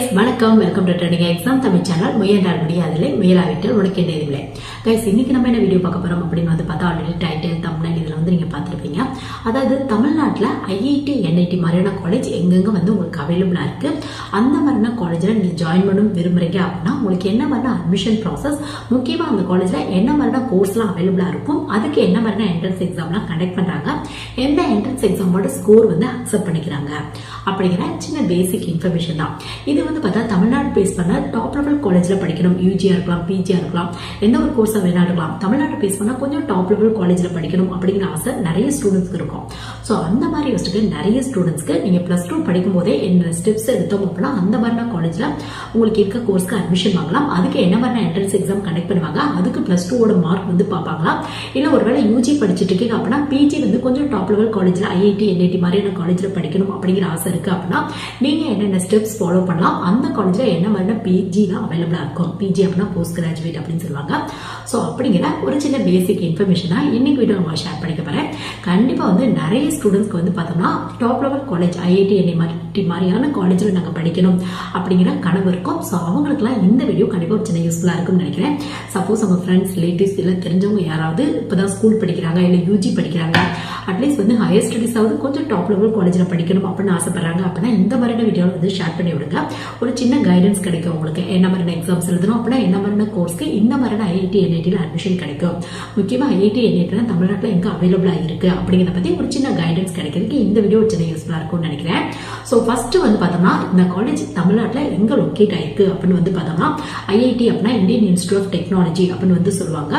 வணக்கம் welcome to trending exam Tamil channel முயன்றால் முடியாதில்லை முயலாவிட்டால் உனக்கு என்ன இல்லை கைஸ் இன்னைக்கு நம்ம என்ன வீடியோ பார்க்க போறோம் அப்படின்னு வந்து பார்த்தா ஆல்ரெடி டைட்டில் தமிழ் இதில் வந்து நீங்க பார்த்துருப்பீங்க. அதாவது தமிழ்நாட்டில் ஐஐடி என்ஐடி மாதிரியான காலேஜ் எங்கெங்க வந்து உங்களுக்கு அவைலபிளா இருக்கு? அந்த மாதிரியான காலேஜில் நீங்க ஜாயின் பண்ணணும் விரும்புறீங்க அப்படின்னா உங்களுக்கு என்ன மாதிரியான அட்மிஷன் ப்ராசஸ் முக்கியமா அந்த காலேஜில் என்ன மாதிரியான கோர்ஸ்லாம் அவைலபிளா இருக்கும் அதுக்கு என்ன மாதிரியான என்ட்ரன்ஸ் எக்ஸாம்லாம் கண்டக்ட் பண்றாங்க எந்த என்ட்ரன்ஸ் எக்ஸாமோட ஸ்கோர் வந்து அக்செப்ட் பண்ணிக்கிறாங்க அப்படிங்கிற சின்ன பேசிக் இன்ஃபர்மேஷன் தான். இது வந்து பார்த்தா தமிழ்நாடு பேஸ் பண்ண டாப் லெவல் காலேஜில் படிக்கணும். யூஜியாக இருக்கலாம் பிஜியாக இருக்கலாம். எந்த ஒரு கோர்ஸாக வேணா இருக்கலாம். தமிழ்நாடு பேஸ் பண்ணால் கொஞ்சம் டாப் லெவல் காலேஜில் படிக்கணும் அப்படிங்கிற ஆசை நிறைய ஸ்டூடெண்ட்ஸ்க்கு இருக்கும். ஸோ அந்த மாதிரி யோசிச்சுட்டு நிறைய ஸ்டூடெண்ட்ஸ்க்கு நீங்கள் ப்ளஸ் டூ படிக்கும் போதே என்ன ஸ்டெப்ஸ் எடுத்தோம் அப்படின்னா அந்த மாதிரினா காலேஜில் உங்களுக்கு இருக்க கோர்ஸ்க்கு அட்மிஷன் வாங்கலாம். அதுக்கு என்ன மாதிரியான என்ட்ரன்ஸ் எக்ஸாம் கண்டக்ட் பண்ணுவாங்க அதுக்கு ப்ளஸ் டூவோட மார்க் வந்து பார்ப்பாங்களா? இல்லை ஒருவேளை யூஜி படிச்சுட்டு இருக்கீங்க அப்படின்னா பிஜி வந்து கொஞ்சம் டாப் லெவல் காலேஜில் ஐஐடி என்ஐடி மாதிரியான காலேஜில் படிக்கணும் அப்படிங்கிற ஆசை இருக்குது அப்படின்னா நீங்கள் என்னென்ன ஸ்டெப்ஸ் ஃபாலோ பண்ணலாம்? அந்த காலேஜில் என்ன மாதிரியான பிஜிலாம் அவைலபிளாக இருக்கும்? பிஜி அப்படின்னா போஸ்ட் கிராஜுவேட் அப்படின்னு சொல்லுவாங்க. ஸோ அப்படிங்கிற ஒரு சின்ன பேசிக் இன்ஃபர்மேஷன் தான் இன்னைக்கு வீடியோ நம்ம ஷேர் பண்ணிக்க போகிறேன் கண்டிப்பாக வந்து நிறைய ஸ்டூடெண்ட்ஸ்க்கு வந்து பார்த்தோம்னா top level college IIT N I மாதிரி மாதிரியான காலேஜில் நாங்கள் படிக்கணும் அப்படிங்கிற கனவு இருக்கும். ஸோ அவங்களுக்குலாம் இந்த வீடியோ கண்டிப்பாக ஒரு சின்ன யூஸ்ஃபுல்லாக இருக்கும்னு நினைக்கிறேன். சப்போஸ் அவங்க ஃப்ரெண்ட்ஸ் ரிலேட்டிவ்ஸ் இல்லை தெரிஞ்சவங்க யாராவது இப்போதான் ஸ்கூல் படிக்கிறாங்க இல்லை யூஜி படிக்கிறாங்க. அட்லீஸ்ட் வந்து ஹையர் ஸ்டடீஸாவது கொஞ்சம் டாப் லெவல் காலேஜில் படிக்கணும் அப்படின்னு ஆசைப்படுறாங்க. அப்படின்னா இந்த மாதிரியான வீடியோவில் வந்து ஷேர் பண்ணி விடுங்க. ஒரு சின்ன கைடன்ஸ் கிடைக்கும் உங்களுக்கு. என்ன மாதிரியான எக்ஸாம்ஸ் எழுதணும் அப்படின்னா என்ன மாதிரியான கோர்ஸ்க்கு இந்த மாதிரியான ஐஐடி என்ஐடியில் அட்மிஷன் கிடைக்கும். முக்கியமாக ஐஐடி என்ஐடி தமிழ்நாட்டில் எங்கே அவைலபிளாக இருக்குது அப்படிங்கிறத பற்றி ஒரு சின்ன கைடன்ஸ் கிடைக்கிறதுக்கு இந்த வீடியோ ஒரு சின்ன யூஸ்ஃபுல்லாக இருக்கும்னு நினைக்கிறேன். ஸோ ஃபர்ஸ்ட் வந்து பார்த்தோம்னா இந்த காலேஜ் தமிழ்நாட்டில் எங்கே லொக்கேட் ஆயிருக்கு அப்படின்னு வந்து பார்த்தோம்னா ஐஐடி அப்படின்னா இந்தியன் இன்ஸ்டியூட் ஆஃப் டெக்னாலஜி அப்படின்னு வந்து சொல்லுவாங்க.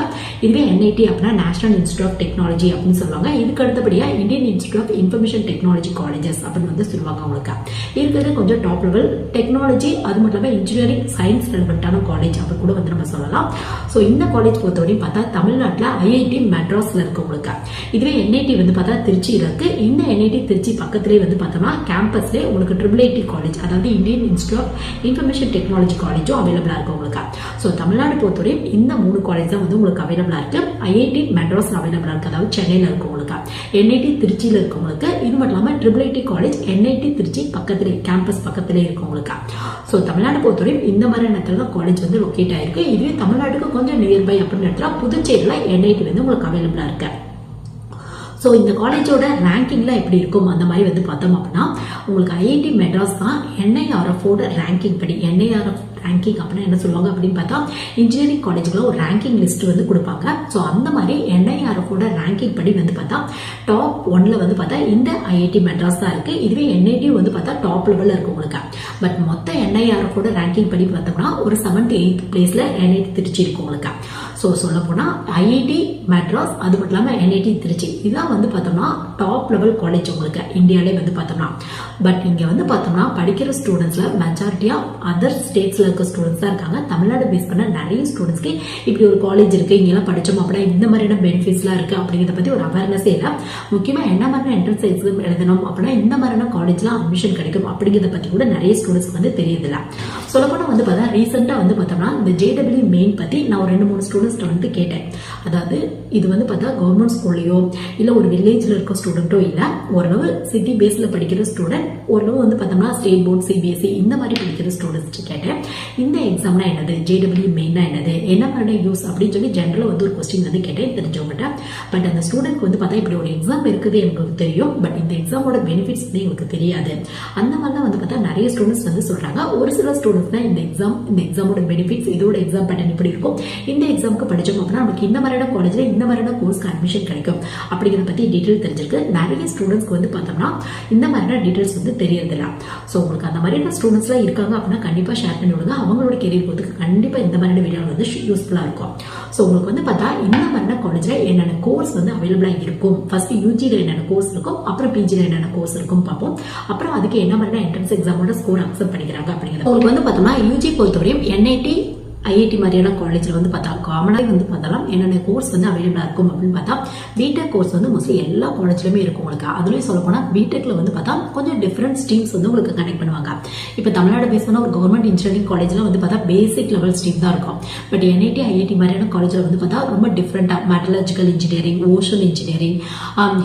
இதுவே என்ஐடி அப்படின்னா நேஷனல் இன்ஸ்டியூட் ஆஃப் டெக்னாலஜி அப்படின்னு சொல்லுவாங்க. இதுக்கு அடுத்தபடியாக Indian institute of information technology colleges அப்படின்னு வந்து சொல்லுவாங்க உங்களுக்கு இருக்கிறது கொஞ்சம் டாப் லெவல் டெக்னாலஜி டெக்னாலஜி அது மட்டும் இல்லாமல் இன்ஜினியரிங் சயின்ஸ் ரிலவெண்ட்டான காலேஜ் அப்படி கூட வந்து நம்ம சொல்லலாம். ஸோ இந்த காலேஜ் பொறுத்தவரையும் பார்த்தா தமிழ்நாட்டில் ஐஐடி மெட்ராஸில் இருக்கவங்களுக்கு. இதுவே என்ஐடி வந்து பார்த்தா திருச்சியில் இருக்குது இந்த என்ஐடி திருச்சி பக்கத்திலே வந்து பார்த்தோம்னா கேம்பஸ்லேயே உங்களுக்கு ட்ரிபிள் ஐடி காலேஜ் அதாவது Indian institute of information technology காலேஜும் அவைலபிளாக இருக்கு உங்களுக்கு. ஸோ தமிழ்நாடு பொறுத்தவரையும் இந்த மூணு காலேஜ் தான் வந்து உங்களுக்கு அவைலபிளாக இருக்குது ஐஐடி மெட்ராஸ் அவைலபிளாக இருக்குது அதாவது சென்னையில் இருக்கு உங்களுக்கு என்ஐடி திருச்சியில் இருக்கவங்களுக்கு. இது மட்டும் இல்லாமல் triple IT college NIT Trichy பக்கத்திலே கேம்பஸ் பக்கத்திலே இருக்கவங்களுக்கு. ஸோ தமிழ்நாடு பொறுத்தவரையும் இந்த மாதிரியான இடத்துல தான் காலேஜ் வந்து லொக்கேட் ஆயிருக்கு. இதுவே தமிழ்நாட்டுக்கு கொஞ்சம் நியர்பை அப்படின்னு இடத்துல புதுச்சேரியில் என்ஐடி வந்து உங்களுக்கு அவைலபிளாக இருக்குது ஸோ இந்த காலேஜோட ரேங்கிங்லாம் எப்படி இருக்கும்? அந்த மாதிரி வந்து பார்த்தோம் அப்படின்னா உங்களுக்கு ஐஐடி மெட்ராஸ் தான் என்ஐஆர்எஃபோட ரேங்கிங் படி. என்ஐஆர்எஃப் ரேங்கிங் அப்படின்னா என்ன சொல்லுவாங்க அப்படின்னு பார்த்தா இன்ஜினியரிங் காலேஜ்ல ஒரு ரேங்கிங் லிஸ்ட் வந்து கொடுப்பாங்க. ஸோ அந்த மாதிரி என்ஐஆர்எஃபோட ரேங்கிங் படி வந்து பார்த்தா டாப் ஒன்ல வந்து பார்த்தா இந்த ஐஐடி மெட்ராஸ் தான் இருக்கு. இதுவே என்ஐடி வந்து பார்த்தா டாப் லெவலில் இருக்கு உங்களுக்கு. பட் மொத்த என்ஐஆர்எஃபோட ரேங்கிங் படி பார்த்தோம்னா ஒரு செவன்த் எயித் பிளேஸ்ல என்ஐடி திருச்சி இருக்கு உங்களுக்கு. ஸோ சொல்ல போனால் ஐஐடி மெட்ராஸ் அது மட்டும் இல்லாமல் என்ஐடி திருச்சி. இதுதான் வந்து பார்த்தோம்னா டாப் லெவல் காலேஜ் உங்களுக்கு இந்தியாவிலே வந்து பார்த்தோம்னா. பட் இங்கே வந்து பார்த்தோம்னா படிக்கிற ஸ்டூடெண்ட்ஸில் மெஜாரிட்டியாக அதர் ஸ்டேட்ஸில் இருக்க ஸ்டூடெண்ட்ஸ் தான் இருக்காங்க. தமிழ்நாடு பேஸ் பண்ண நிறைய ஸ்டூடெண்ட்ஸ்க்கு இப்படி ஒரு காலேஜ் இருக்குது இங்கெல்லாம் படித்தோம் அப்படின்னா இந்த மாதிரியான பெனிஃபிட்ஸ்லாம் இருக்குது அப்படிங்கிறத பற்றி ஒரு அவேர்னஸே இல்லை. முக்கியமாக என்ன மாதிரியான என்ட்ரன்ஸ் எக்ஸாம் எழுதணும் அப்படின்னா இந்த மாதிரியான காலேஜ்லாம் அட்மிஷன் கிடைக்கும் அப்படிங்கிறத பற்றி கூட நிறைய ஸ்டூடெண்ட்ஸ்க்கு வந்து தெரியதில்ல சொல்லப்போனால் வந்து பார்த்தா ரீசெண்டாக வந்து பார்த்தோம்னா இந்த ஜேடபிள்யூ மெயின் பற்றி நான் ஒரு ரெண்டு மூணு ஸ்டூடெண்ட்ஸ் ஸ்டூடெண்ட்ஸ்ட்ட வந்து கேட்டேன். அதாவது இது வந்து பார்த்தா கவர்மெண்ட் ஸ்கூல்லையோ இல்லை ஒரு வில்லேஜில் இருக்க ஸ்டூடெண்ட்டோ இல்லை ஓரளவு சிட்டி பேஸில் படிக்கிற ஸ்டூடெண்ட் ஓரளவு வந்து பார்த்தோம்னா ஸ்டேட் போர்ட் சிபிஎஸ்சி இந்த மாதிரி படிக்கிற ஸ்டூடெண்ட்ஸ் கேட்டேன். இந்த எக்ஸாம்னா என்னது? ஜேடபிள்யூ மெயினா என்னது? என்ன மாதிரி யூஸ் அப்படின்னு சொல்லி ஜென்ரலாக வந்து ஒரு கொஸ்டின் வந்து கேட்டேன் தெரிஞ்சவங்ககிட்ட பட் அந்த ஸ்டூடெண்ட்க்கு வந்து பார்த்தா இப்படி ஒரு எக்ஸாம் இருக்குது எங்களுக்கு தெரியும். பட் இந்த எக்ஸாமோட பெனிஃபிட்ஸ் வந்து எங்களுக்கு தெரியாது. அந்த மாதிரிலாம் வந்து பார்த்தா நிறைய ஸ்டூடெண்ட்ஸ் வந்து சொல்றாங்க. ஒரு சில ஸ்டூடெண்ட்ஸ் தான் இந்த எக்ஸாம் இந்த எக்ஸாமோட பெனிஃபிட்ஸ் இதோட எக்ஸாம் பேட்டர்ன் இப்படி இருக்கும். இந்த எக்ஸாம் எக்ஸாமுக்கு படிச்சோம் அப்படின்னா நமக்கு இந்த மாதிரியான காலேஜ்ல இந்த மாதிரியான கோர்ஸ்க்கு அட்மிஷன் கிடைக்கும். அப்படிங்கிறத பத்தி டீட்டெயில் தெரிஞ்சிருக்கு. நிறைய ஸ்டூடெண்ட்ஸ்க்கு வந்து பார்த்தோம்னா இந்த மாதிரியான டீட்டெயில்ஸ் வந்து தெரியறதில்ல. ஸோ உங்களுக்கு அந்த மாதிரியான ஸ்டூடெண்ட்ஸ்லாம் இருக்காங்க அப்படின்னா கண்டிப்பா ஷேர் பண்ணி விடுங்க. அவங்களோட கெரியர் போகிறதுக்கு கண்டிப்பா இந்த மாதிரியான வீடியோ வந்து யூஸ்ஃபுல்லா இருக்கும். ஸோ உங்களுக்கு வந்து பார்த்தா இந்த மாதிரியான காலேஜ்ல என்னென்ன கோர்ஸ் வந்து அவைலபிளா இருக்கும்? ஃபர்ஸ்ட் யூஜியில் என்னென்ன கோர்ஸ் இருக்கும்? அப்புறம் பிஜியில் என்னென்ன கோர்ஸ் இருக்கும் பார்ப்போம். அப்புறம் அதுக்கு என்ன மாதிரியான என்ட்ரன்ஸ் எக்ஸாமோட ஸ்கோர் அக்செப்ட் பண்ணிக்கிறாங்க அப்படிங்கிறது உங்களுக்கு வந்து பார்த்தோம்னா யூஜி பொறுத்தவரையும் என்ஐடி ஐஐடி மாதிரியான காலேஜில் வந்து பார்த்தா காமனாக வந்து பார்த்தாலும் என்னென்ன கோர்ஸ் வந்து அவைலபிளாக இருக்கும் அப்படின்னு பார்த்தா பிடெக் கோர்ஸ் வந்து மோஸ்ட்லி எல்லா காலேஜ்லையுமே இருக்கும் உங்களுக்கு. அதுலேயும் சொல்ல போனால் பிடெக்ல வந்து பார்த்தா கொஞ்சம் டிஃப்ரெண்ட் ஸ்ட்ரீம்ஸ் வந்து உங்களுக்கு கனெக்ட் பண்ணுவாங்க. இப்போ தமிழ்நாடு பேஸ் ஒரு கவர்மெண்ட் இன்ஜினியரிங் காலேஜில் வந்து பார்த்தா பேசிக் லெவல் ஸ்ட்ரீம் தான் இருக்கும். பட் என்ஐடி ஐஐடி மாதிரியான காலேஜில் வந்து பார்த்தா ரொம்ப டிஃப்ரெண்ட்டாக metallurgical engineering ocean engineering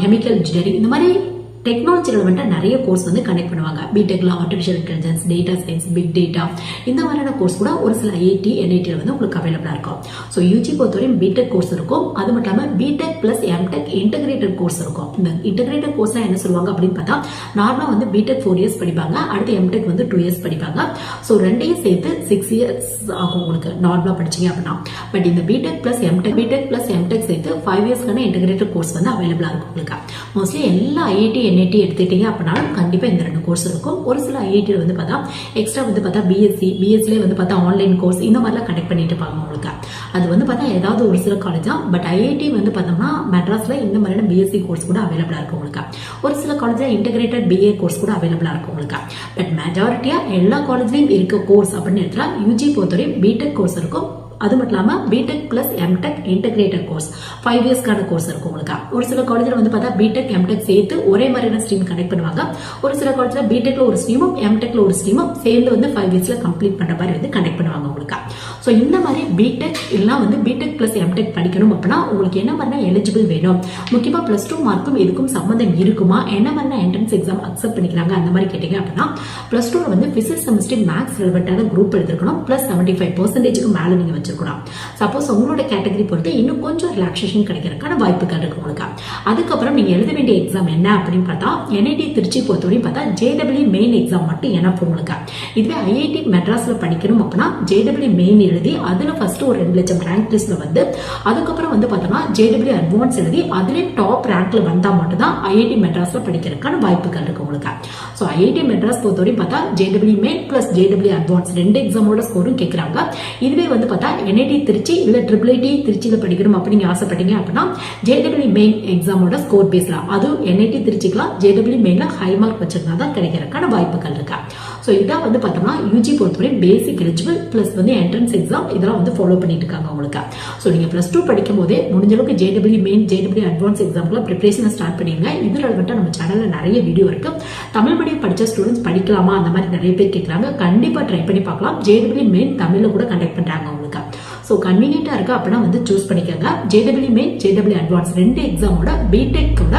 chemical engineering இந்த மாதிரி டெக்னாலஜி ரிலவெண்ட்டாக நிறைய கோர்ஸ் வந்து கனெக்ட் பண்ணுவாங்க. பிடெக்ல artificial intelligence data science big data இந்த மாதிரியான கோர்ஸ் கூட ஒரு சில ஐஐடி என்ஐடியில் வந்து உங்களுக்கு அவைலபிளாக இருக்கும். ஸோ யூஜி பொறுத்தவரையும் பிடெக் கோர்ஸ் இருக்கும். அது மட்டும் இல்லாமல் BTech plus MTech integrated course இருக்கும். இந்த இன்டகிரேட்டட் கோர்ஸ்லாம் என்ன சொல்லுவாங்க அப்படின்னு பார்த்தா நார்மலாக வந்து பிடெக் ஃபோர் இயர்ஸ் படிப்பாங்க. அடுத்து எம்டெக் வந்து டூ இயர்ஸ் படிப்பாங்க. ஸோ ரெண்டையும் சேர்த்து சிக்ஸ் இயர்ஸ் ஆகும் உங்களுக்கு நார்மலாக படிச்சீங்க அப்படின்னா. பட் இந்த BTech plus MTech BTech plus MTech சேர்த்து ஃபைவ் இயர்ஸ்க்கான இன்டகிரேட்டட் கோர்ஸ் வந்து அவைலபிளாக இருக்கும் உங்களுக்கு. மோஸ்ட்லி எல்லா ஐஐடி என்ஐடி எடுத்துட்டீங்க அப்படின்னா கண்டிப்பாக இந்த ரெண்டு கோர்ஸ் இருக்கும். ஒரு சில ஐஐடியில் வந்து பார்த்தா எக்ஸ்ட்ரா வந்து பார்த்தா பிஎஸ்சி பிஎஸ்சிலே வந்து பார்த்தா ஆன்லைன் கோர்ஸ் இந்த மாதிரிலாம் கண்டக்ட் பண்ணிட்டு இருப்பாங்க உங்களுக்கு. அது வந்து பார்த்தா ஏதாவது ஒரு சில காலேஜ் தான் பட் ஐஐடி வந்து பார்த்தோம்னா மெட்ராஸில் இந்த மாதிரியான பிஎஸ்சி கோர்ஸ் கூட அவைலபிளாக இருக்கும் உங்களுக்கு. ஒரு சில காலேஜில் இன்டகிரேட்டட் பிஏ கோர்ஸ் கூட அவைலபிளாக இருக்கும் உங்களுக்கு. பட் மெஜாரிட்டியாக எல்லா காலேஜ்லேயும் இருக்க கோர்ஸ் அப்படின்னு எடுத்தால் யூஜி பொறுத்தவரையும் பிடெக் கோர்ஸ் இருக்கும். அது மட்டும் இல்லாமல் BTech plus MTech integrated course five இயர்ஸ்க்கான course இருக்கும் உங்களுக்கு. ஒரு சில காலேஜில் வந்து பார்த்தா பிடெக் எம்டெக் சேர்த்து ஒரே மாதிரியான ஸ்ட்ரீம் கனெக்ட் பண்ணுவாங்க. ஒரு சில காலேஜில் பிடெக்ல ஒரு ஸ்ட்ரீமும் எம்டெக்ல ஒரு ஸ்ட்ரீமும் சேர்ந்து வந்து ஃபைவ் இயர்ஸ்ல கம்ப்ளீட் பண்ணுற மாதிரி வந்து கனெக்ட் பண்ணுவாங்க உங்களுக்கு. ஸோ இந்த மாதிரி பிடெக் எல்லாம் வந்து பிடெக் பிளஸ் எம்டெக் படிக்கணும் அப்படின்னா உங்களுக்கு என்ன மாதிரினா எலிஜிபிள் வேணும்? முக்கியமாக ப்ளஸ் டூ மார்க்கும் இதுக்கும் சம்மந்தம் இருக்குமா? என்ன மாதிரினா என்ட்ரன்ஸ் எக்ஸாம் அக்செப்ட் பண்ணிக்கிறாங்க? அந்த மாதிரி கேட்டிங்க அப்படின்னா ப்ளஸ் டூவில் வந்து பிசிக்ஸ் செமஸ்டர் மேக்ஸ் ரிலவெண்ட்டான குரூப் எடுத்துருக்கணும். ப்ளஸ் செவன்ட்டி ஃபைவ் பர்சன்டேஜுக்கு மேலே நீங்கள் வச்சிருக்கணும். சப்போஸ் உங்களோட கேட்டகரி பொறுத்து இன்னும் கொஞ்சம் ரிலாக்ஸேஷன் கிடைக்கிறதுக்கான வாய்ப்புகள் இருக்கு உங்களுக்கு. அதுக்கப்புறம் நீங்கள் எழுத வேண்டிய எக்ஸாம் என்ன அப்படின்னு பார்த்தா என்ஐடி திருச்சி பொறுத்தவரையும் பார்த்தா ஜேடபிள்யூ மெயின் எக்ஸாம் மட்டும் எனக்கு உங்களுக்கு. இதுவே ஐஐடி மெட்ராஸில் படிக்கணும் அப்படின்னா ஜேடபிள்யூ மெயின் எழுதி அதில் ஃபர்ஸ்ட் ஒரு ரெண்டு லட்சம் ரேங்க் லிஸ்ட்ல வந்து அதுக்கப்புறம் வந்து பார்த்தோம்னா ஜேடபிள்யூ அட்வான்ஸ் எழுதி அதுலேயும் டாப் ரேங்க்ல வந்தால் மட்டும்தான் ஐஐடி மெட்ராஸில் படிக்கிறதுக்கான வாய்ப்புகள் இருக்கு உங்களுக்கு. ஸோ ஐஐடி மெட்ராஸ் பொறுத்தவரையும் பார்த்தா J W main plus J W advance ரெண்டு எக்ஸாமோட ஸ்கோரும் கேட்குறாங்க இதுவே வந்து பார்த்தா என்ஐடி திருச்சி இல்லை ட்ரிபிள் ஐடி திருச்சியில் படிக்கணும் அப்படிங்க ஆசைப்பட்டீங்க அப்படின்னா ஜேடபிள்யூ மெயின் எக்ஸாமோட ஸ்கோர் பேஸ்ல அதுவும் என்ஐடி திருச்சிக்கலாம் ஜேடபிள்யூ மெயினில் ஹை மார்க் வச்சிருந்தா தான் கிடைக்கிறதுக்கான வாய்ப்புகள் இருக்கா. ஸோ இதான் வந்து பார்த்தோம்னா யூஜி பொறுத்தவரை பேசிக் எலிஜிபிள் ப்ளஸ் வந்து என்ட்ரன்ஸ் எக்ஸாம் இதெல்லாம் வந்து ஃபாலோ பண்ணிட்டு இருக்காங்க உங்களுக்கு ஸோ நீங்கள் ப்ளஸ் டூ படிக்கும் போதே முடிஞ்ச அளவுக்கு J W main J W advance எக்ஸாம்க்குலாம் ப்ரிப்பரேஷனை ஸ்டார்ட் பண்ணிடுங்க. இது வந்துட்டு நம்ம சேனலில் நிறைய வீடியோ இருக்கு. தமிழ் மீடியம் படித்த ஸ்டூடெண்ட்ஸ் படிக்கலாமா? அந்த மாதிரி நிறைய பேர் கேட்குறாங்க கண்டிப்பாக ட்ரை பண்ணி பார்க்கலாம். ஜேடபிள்யூ மெயின் தமிழில் கூட கண்டக்ட் பண்ணுறாங்க அவங்க. ஸோ கன்வீனியன்ட்டாக இருக்கா அப்படின்னா வந்து சூஸ் பண்ணிக்கோங்க. ஜேடபிள்யூ மெயின் ஜேடபிள்யூ அட்வான்ஸ் ரெண்டு எக்ஸாமோட பிடெக்கோட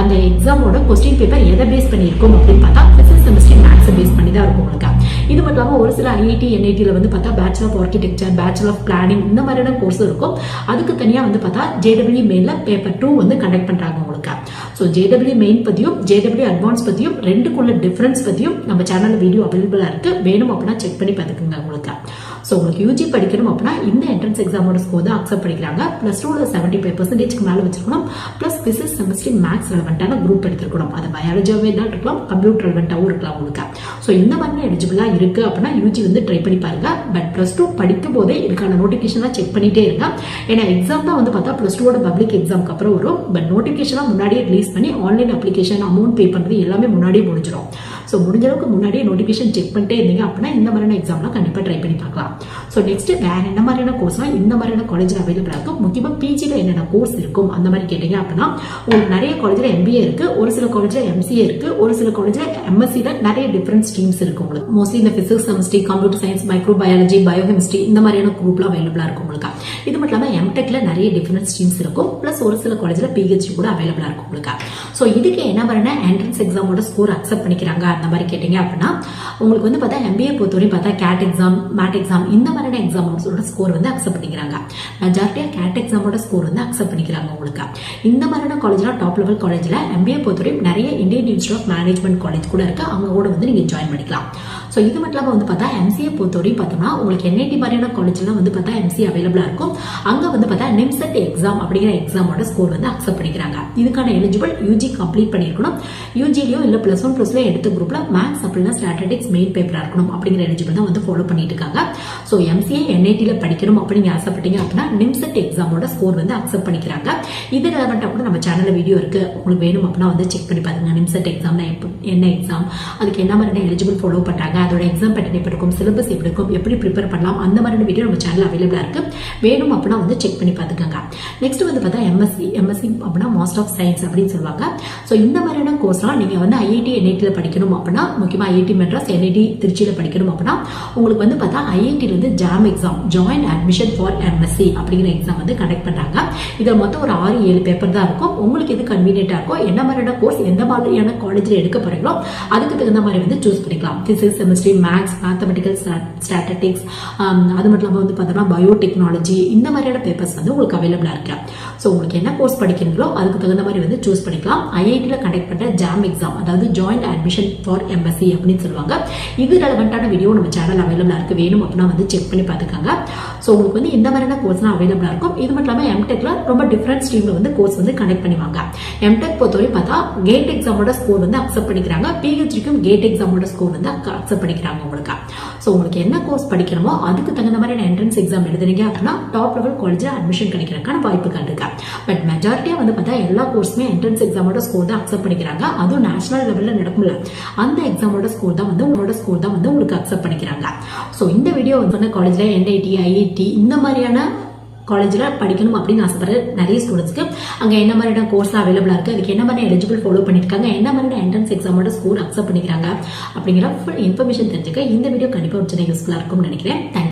அந்த எக்ஸாமோட கொஸ்டின் பேப்பர் எதை பேஸ் பண்ணியிருக்கோம் அப்படின்னு பார்த்தா ஃபிசிக்ஸ் செமஸ்டர் மேக்ஸை பேஸ் பண்ணி தான் இருக்கும் உங்களுக்கு. இது மட்டும் இல்லாமல் ஒரு சில ஐஐடி என்ஐடியில் வந்து பார்த்தா bachelor of architecture bachelor of planning இந்த மாதிரியான கோர்ஸ் இருக்கும். அதுக்கு தனியாக வந்து பார்த்தா ஜேடபிள்யூ மெயினில் பேப்பர் டூ வந்து கண்டக்ட் பண்ணுறாங்க உங்களுக்கு. ஸோ ஜேடபிள்யூ மெயின் பற்றியும் ஜேடபிள்யூ அட்வான்ஸ் பற்றியும் ரெண்டுக்குள்ள டிஃப்ரென்ஸ் பற்றியும் நம்ம சேனலில் வீடியோ அவைலபிளாக இருக்குது வேணும் அப்படின்னா செக் பண்ணி பார்த்துக்குங்க உங்களுக்கு. ஸோ உங்களுக்கு யூஜி படிக்கணும் அப்படின்னா இந்த என்ட்ரன்ஸ் எக்ஸாமோட ஸ்கோர் தான் அக்செப்ட் பண்ணிக்கிறாங்க. ப்ளஸ் டூவில் செவன்ட்டி ஃபைவ் பர்சன்டேஜ்க்கு மேலே வச்சிருக்கணும். ப்ளஸ் பிசிக்ஸ் செமஸ்ட்ரி மேக்ஸ் ரெலவெண்ட்டான குரூப் எடுத்துருக்கணும். அது பயாலஜியாகவே தான் இருக்கலாம் கம்ப்யூட்டர் ரெலவெண்ட்டாகவும் இருக்கலாம் உங்களுக்கு. ஸோ இந்த மாதிரி எலிஜிபிளாக இருக்குது அப்படின்னா யூஜி வந்து ட்ரை பண்ணி பாருங்க. பட் ப்ளஸ் டூ படிக்கும் போதே இதுக்கான நோட்டிஃபிகேஷன்லாம் செக் பண்ணிட்டே இருங்க. ஏன்னா எக்ஸாம் தான் வந்து பார்த்தா ப்ளஸ் டூவோட பப்ளிக் எக்ஸாம்க்கு அப்புறம் வரும். பட் நோட்டிஃபிகேஷனாக முன்னாடியே ரிலீஸ் பண்ணி ஆன்லைன் அப்ளிகேஷன் அமௌண்ட் பே பண்ணுறது எல்லாமே முன்னாடியே முடிஞ்சிடும். ஸோ முடிஞ்ச அளவுக்கு முன்னாடியே நோட்டிஃபிகேஷன் செக் பண்ணிட்டே இருந்தீங்க அப்படின்னா இந்த மாதிரியான எக்ஸாம்லாம் கண்டிப்பாக ட்ரை பண்ணி பார்க்கலாம். ஸோ நெக்ஸ்ட் வேறு என்ன மாதிரியான கோர்ஸ்லாம் இந்த மாதிரியான காலேஜில் அவைலபிளாக இருக்கும் முக்கியமாக பிஜியில் என்னென்ன கோர்ஸ் இருக்கும் அந்த மாதிரி கேட்டீங்க அப்படின்னா உங்களுக்கு நிறைய காலேஜில் எம்பிஏ இருக்குது ஒரு சில காலேஜில் எம்சிஏ இருக்குது ஒரு சில காலேஜில் எம்எஸ்சியில் நிறைய டிஃப்ரெண்ட் ஸ்ட்ரீம்ஸ் இருக்கு உங்களுக்கு. மோஸ்ட்லி இந்த physics chemistry computer science microbiology biochemistry இந்த மாதிரியான குரூப்லாம் அவைலபிளாக இருக்கும் உங்களுக்கு. இது மட்டும் இல்லாமல் எம்டெக்கில் நிறைய டிஃப்ரெண்ட் ஸ்ட்ரீம்ஸ் இருக்கும் ப்ளஸ் ஒரு சில காலேஜில் பிஹெச்டி கூட அவைலபிளாக இருக்கும் உங்களுக்கு. ஸோ இதுக்கு என்ன மாதிரியான என்ட்ரன்ஸ் எக்ஸாமோட ஸ்கோர் அக்செப்ட் பண்ணிக்கிறாங்க. அந்த மாதிரி கேட்டிங்க அப்படின்னா உங்களுக்கு வந்து பார்த்தா எம்பிஏ பொறுத்தவரையும் பார்த்தா கேட் எக்ஸாம் மேட் எக்ஸாம் இந்த மாதிரியான எக்ஸாமோட ஸ்கோர் வந்து அக்செப்ட் பண்ணிக்கிறாங்க. மெஜாரிட்டியாக கேட் எக்ஸாமோட ஸ்கோர் வந்து அக்செப்ட் பண்ணிக்கிறாங்க உங்களுக்கு. இந்த மாதிரியான காலேஜில் டாப் லெவல் காலேஜில் எம்பிஏ பொறுத்தவரையும் நிறைய Indian institute of management college கூட இருக்கு. அவங்க கூட வந்து நீங்கள் ஜாயின் பண்ணிக்கலாம். ஸோ இது மட்டும் இல்லாமல் வந்து பார்த்தா எம்சிஏ பொறுத்தவரையும் பார்த்தோம்னா உங்களுக்கு என்ஐடி மாதிரியான காலேஜ்லாம் வந்து பார்த்தா எம்சிஏ அவைலபிளாக இருக்கும். அங்கே வந்து பார்த்தா நிம்செட் எக்ஸாம் அப்படிங்கிற எக்ஸாமோட ஸ்கோர் வந்து அக்செப்ட் பண்ணிக்கிறாங்க. இதுக்கான எலிஜிபிள் யூஜி கம்ப்ளீட் பண்ணியிருக்கணும். யூஜிலியோ இல்லை ப்ளஸ் ஒன் ப்ளஸ்ல எடுத்த குரூப்ல மேக்ஸ் அப்படின்னா ஸ்டாட்டிஸ்டிக்ஸ் மெயின் பேப்பராக இருக்கணும் அப்படிங்கிற எலிஜிபிள் தான் வந்து ஃபாலோ பண்ணிட்டு இருக்காங்க ஸோ எம்சிஏ என்ஐடியில் படிக்கணும் அப்படின்னு ஆசைப்பட்டீங்க அப்படின்னா நிம்செட் எக்ஸாமோட ஸ்கோர் வந்து அக்செப்ட் பண்ணிக்கிறாங்க. இது ரெலவெண்ட்டாக கூட நம்ம சேனலில் வீடியோ இருக்கு. உங்களுக்கு வேணும் அப்படின்னா வந்து செக் பண்ணி பாருங்க. நிம்செட் எக்ஸாம்னா என்ன எக்ஸாம் அதுக்கு என்ன மாதிரியான எலிஜிபிள் ஃபாலோ பண்ணுறாங்க அதோட எக்ஸாம் பேட்டர்ன் எப்படி இருக்கும்? சிலபஸ் எப்படி இருக்கும்? எப்படி ப்ரிப்பேர் பண்ணலாம்? அந்த மாதிரியான வீடியோ நம்ம சேனல் அவைலபிளாக இருக்கு. வேணும் அப்படின்னா வந்து செக் பண்ணி பார்த்துக்கோங்க. நெக்ஸ்ட் வந்து பார்த்தா எம்எஸ்சி எம்எஸ்சி அப்படின்னா மாஸ்டர் ஆஃப் சயின்ஸ் அப்படின்னு சொல்லுவாங்க. ஸோ இந்த மாதிரியான கோர்ஸ்லாம் நீங்கள் வந்து ஐஐடி என்ஐடியில் படிக்கணும் அப்படின்னா முக்கியமாக ஐஐடி மெட்ராஸ் என்ஐடி திருச்சியில் படிக்கணும் அப்படின்னா உங்களுக்கு வந்து பார்த்தா ஐஐடியில் வந்து JAM exam joint admission for MSc அப்படிங்கிற எக்ஸாம் வந்து கண்டக்ட் பண்ணுறாங்க இதில் மொத்தம் ஒரு ஆறு ஏழு பேப்பர் தான் இருக்கும். உங்களுக்கு எது கன்வீனியண்ட்டாக இருக்கோ என்ன மாதிரியான கோர்ஸ் எந்த மாதிரியான காலேஜில் எடுக்க போகிறீங்களோ அதுக்கு தகுந்த மாதிரி வந்து சூஸ் பண்ணிக்கலாம். Physics chemistry maths mathematical statistics அது மட்டும் இல்லாமல் வந்து பார்த்தோம்னா பயோடெக்னாலஜி இந்த மாதிரியான பேப்பர்ஸ் வந்து உங்களுக்கு அவைலபிளாக இருக்கு. ஸோ உங்களுக்கு என்ன கோர்ஸ் படிக்கிறீங்களோ அதுக்கு தகுந்த மாதிரி வந்து சூஸ் பண்ணிக்கலாம். ஐஐடியில் கண்டக்ட் பண்ணுற ஜாம் எக்ஸாம் அதாவது ஜாயிண்ட் அட்மிஷன் ஃபார் எம்எஸ்சி அப்படின்னு சொல்லுவாங்க. இது ரெலவெண்ட்டான வீடியோ நம்ம சேனல் அவைலபிளாக இருக்குது வேணும் அப்படின்னா வந்து செக் பண்ணி பார்த்துக்காங்க. ஸோ உங்களுக்கு வந்து இந்த மாதிரியான கோர்ஸ்லாம் அவைலபிளாக இருக்கும். இது மட்டும் இல்லாமல் எம்டெக்கில் ரொம்ப டிஃப்ரெண்ட் ஸ்ட்ரீமில் வந்து கோர்ஸ் வந்து கனெக்ட் பண்ணுவாங்க. எம்டெக் பொறுத்தவரை பார்த்தா கேட் எக்ஸாமோட ஸ்கோர் வந்து அக்செப்ட் பண்ணிக்கிறாங்க. பிஹெச்டிக்கும் கேட் எக்ஸாமோட ஸ்கோர் வந்து அக்செப்ட் பண்ணிக்கிறாங்க உங்களுக்கு. ஸோ உங்களுக்கு என்ன கோர்ஸ் படிக்கணுமோ அதுக்கு தகுந்த மாதிரியான என்ட்ரன்ஸ் எக்ஸாம் எழுதுனீங்க அப்படின்னா டாப் லெவல் காலேஜில் அட்மிஷன் கிடைக்கிறதுக்கான வாய்ப்புகள் இருக்கு. பட் மெஜாரிட்டியாக வந்து பார்த்தா எல்லா கோர்ஸுமே என்ட்ரன்ஸ் எக்ஸாமோட ஸ்கோர் தான் அக்செப்ட் பண்ணிக்கிறாங்க. அதுவும் நேஷனல் லெவலில் நடக்கும்ல. அந்த எக்ஸாமோட ஸ்கோர் தான் வந்து உங்களோட ஸ்கோர் தான் வந்து உங்களுக்கு அக்செப்ட் பண்ணிக்கிறாங்க. ஸோ இந்த வீடியோ வந்து காலேஜில் என்ஐடி ஐஐடி இந்த மாதிரியான காலேஜில் படிக்கணும் அப்படின்னு ஆசைப்படுற நிறைய ஸ்டூடெண்ட்ஸ்க்கு அங்கே என்ன மாதிரியான கோர்ஸ் அவைலபிளாக இருக்குது அதுக்கு என்ன மாதிரி எலிஜிபிள் ஃபாலோ பண்ணியிருக்காங்க என்ன மாதிரியான என்ட்ரன்ஸ் எக்ஸாமோட ஸ்கோர் அக்செப்ட் பண்ணிக்கிறாங்க? அப்படிங்கிற ஃபுல் இன்ஃபர்மேஷன் தெரிஞ்சுக்க இந்த வீடியோ கண்டிப்பாக ஒரு சின்ன யூஸ்ஃபுல்லாக இருக்கும்னு நினைக்கிறேன். தேங்க்யூ